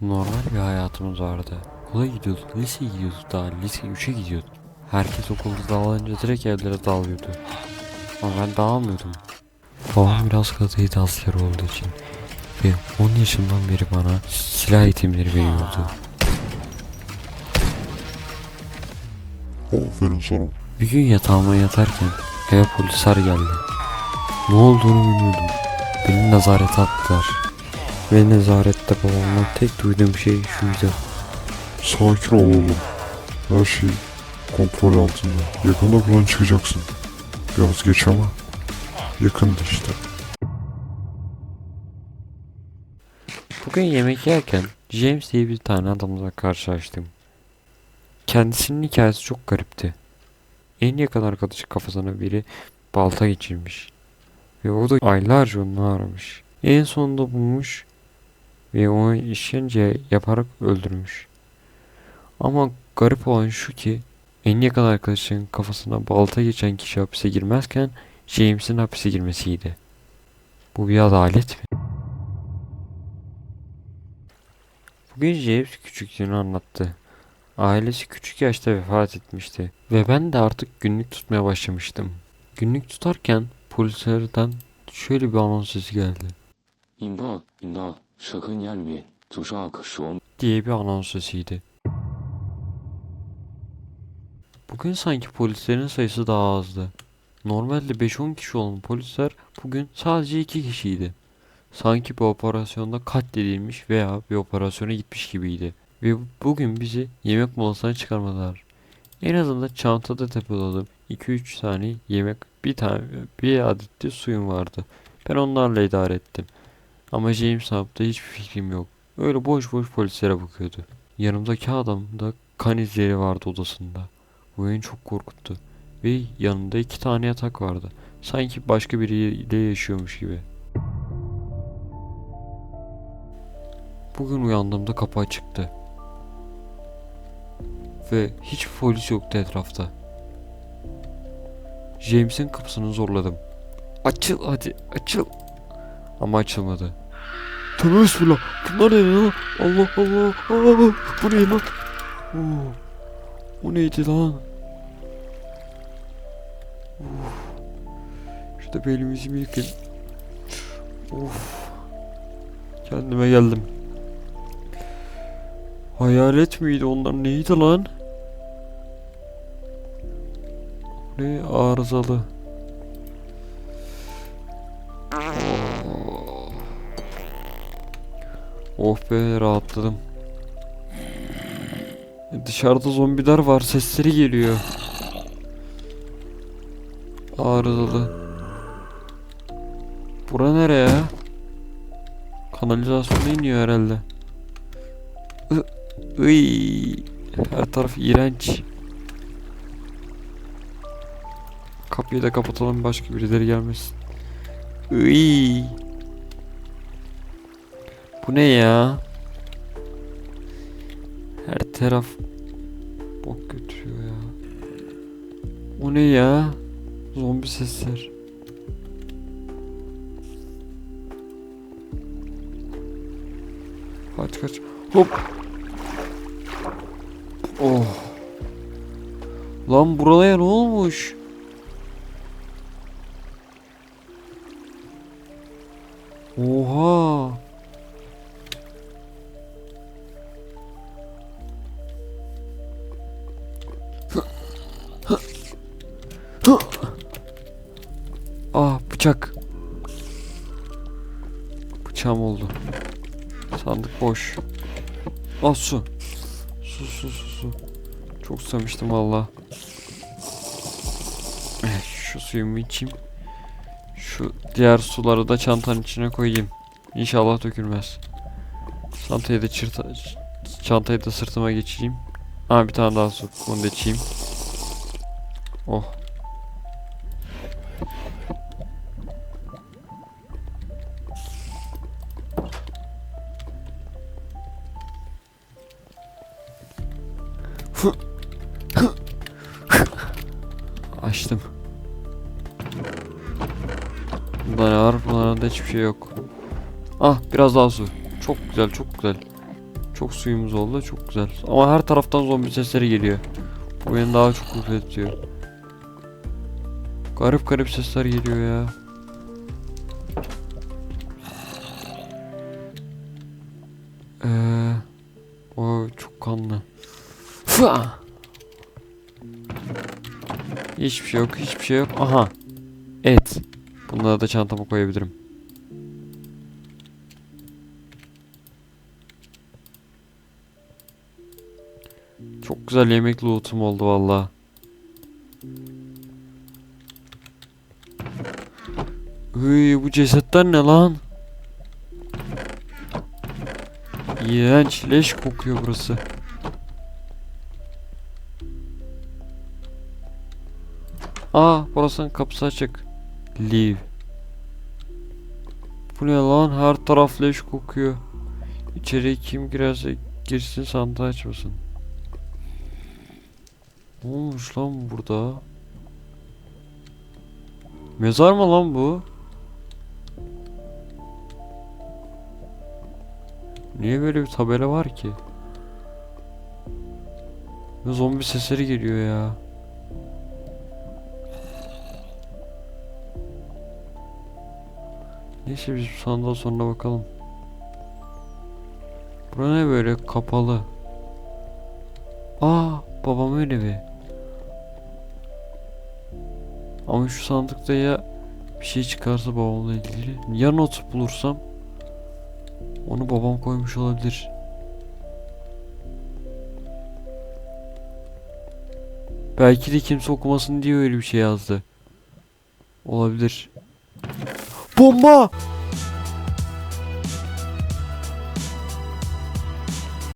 Normal bir hayatımız vardı. Okula gidiyorduk, liseye gidiyorduk daha, lise 3'e gidiyorduk. Herkes okulda dağılınca direkt evlere dağılıyordu. Ama ben dağılmıyordum. Babam biraz katıydı asker olduğu için. Ve 10 yaşımdan beri bana silah eğitimleri veriyordu. Aferin sana. Bir gün yatağıma yatarken eve polisler geldi. Ne olduğunu bilmiyordum. Beni nezarete attılar. Ve nezarette babamdan tek duyduğum şey şuydu. Sakin ol oğlum. Her şey kontrol altında. Yakında buradan çıkacaksın. Biraz geç ama yakında işte. Bugün yemek yerken James diye bir tane adamla karşılaştım. Kendisinin hikayesi çok garipti. En yakın arkadaşı kafasına biri balta geçirmiş. Ve o da aylarca onu aramış. En sonunda bulmuş ve onu işkence yaparak öldürmüş. Ama garip olan şu ki en yakın arkadaşının kafasına balta geçen kişi hapise girmezken James'in hapise girmesiydi. Bu bir adalet mi? Bugün James küçüklüğünü anlattı. Ailesi küçük yaşta vefat etmişti ve ben de artık günlük tutmaya başlamıştım. Günlük tutarken polislerden şöyle bir anons sesi geldi İmdat, imdat, sakın gelmeyin. Tuzak, son. diye bir anons sesiydi. Bugün sanki polislerin sayısı daha azdı. Normalde 5-10 kişi olan polisler bugün sadece 2 kişiydi. Sanki bir operasyonda katledilmiş veya bir operasyona gitmiş gibiydi. Ve bugün bizi yemek molasına çıkarmadılar. En azından çantada depoladığım 2-3 tane yemek, bir tane bir adet de suyum vardı. Ben onlarla idare ettim. Ama James yaptı hiçbir fikrim yok. Öyle boş boş polislere bakıyordu. Yanımdaki adam da kan izleri vardı odasında. Bu beni çok korkuttu. Ve yanında iki tane yatak vardı. Sanki başka biriyle yaşıyormuş gibi. Bugün uyandığımda kapı açıktı. Ve hiç polis yoktu etrafta. James'in kapısını zorladım. Açıl hadi açıl. Ama açılmadı. Tövbe bismillah. Bunlar ne lan? Allah Allah. Aa, bu ne lan? Oo. O neydi lan? Uf. Şurada bir elimizi yıkayım. Of. Kendime geldim. Hayalet miydi onlar neydi lan? Ne arızalı. Oh be rahatladım. Dışarıda zombiler var sesleri geliyor. Arızalı. Bura nereye? Kanalizasyona iniyor herhalde. Iy. Her taraf iğrenç. Kapıyı da kapatalım başka birileri gelmesin. Iy. Bu ne ya? Her taraf bok götürüyor ya. O ne ya? Zombi sesler. Kaç kaç. Hop. Oh. Lan buraya ne olmuş? Oha. Ah bıçak. Bıçağım oldu. Sandık boş. Ah su. Su su su su. Çok susamıştım valla. Eh, Şu suyumu içeyim. Şu diğer suları da çantanın içine koyayım. İnşallah dökülmez. Çantayı da çırta, çantayı da sırtıma geçireyim. Ha bir tane daha su. Onu da içeyim. Oh. Açtım. Bunda ne var? Bunlarda hiçbir şey yok. Ah biraz daha su. Çok güzel çok güzel. Çok suyumuz oldu. Çok güzel. Ama her taraftan zombi sesleri geliyor. Bu beni daha çok ürkütüyor. Garip garip sesler geliyor ya. Eee o çok kanlı. Fıa! Hiçbir şey yok, hiçbir şey yok. Aha. Et. Bunları da çantama koyabilirim. Çok güzel yemek loot'um oldu valla. Hıy bu cesetler ne lan? İğrenç leş kokuyor burası. Aa burasının kapısı açık. Leave. Bu ne lan her taraf leş kokuyor. İçeriye kim girerse girsin sandığı açmasın. Ne olmuş lan burada? Mezar mı lan bu? Niye böyle bir tabela var ki? Zombi sesleri geliyor ya. Neyse biz bu sandığa sonra bakalım. Bura ne böyle kapalı? Aa babamın evi. Ama şu sandıkta ya bir şey çıkarsa babamla ilgili. Ya not bulursam onu babam koymuş olabilir. Belki de kimse okumasın diye öyle bir şey yazdı. Olabilir. Bomba!